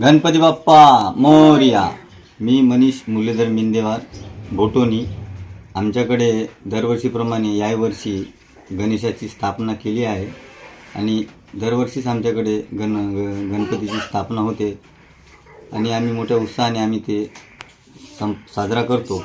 गणपती बाप्पा मोर्या. मी मनीष मुरलीधर मिंदेवार भोटोनी आमच्याकडे दरवर्षीप्रमाणे यावर्षी गणेशाची स्थापना केली आहे. आणि दरवर्षीच आमच्याकडे गण ग- गणपतीची स्थापना होते. आणि आम्ही मोठ्या उत्साहाने आम्ही ते सं साजरा करतो.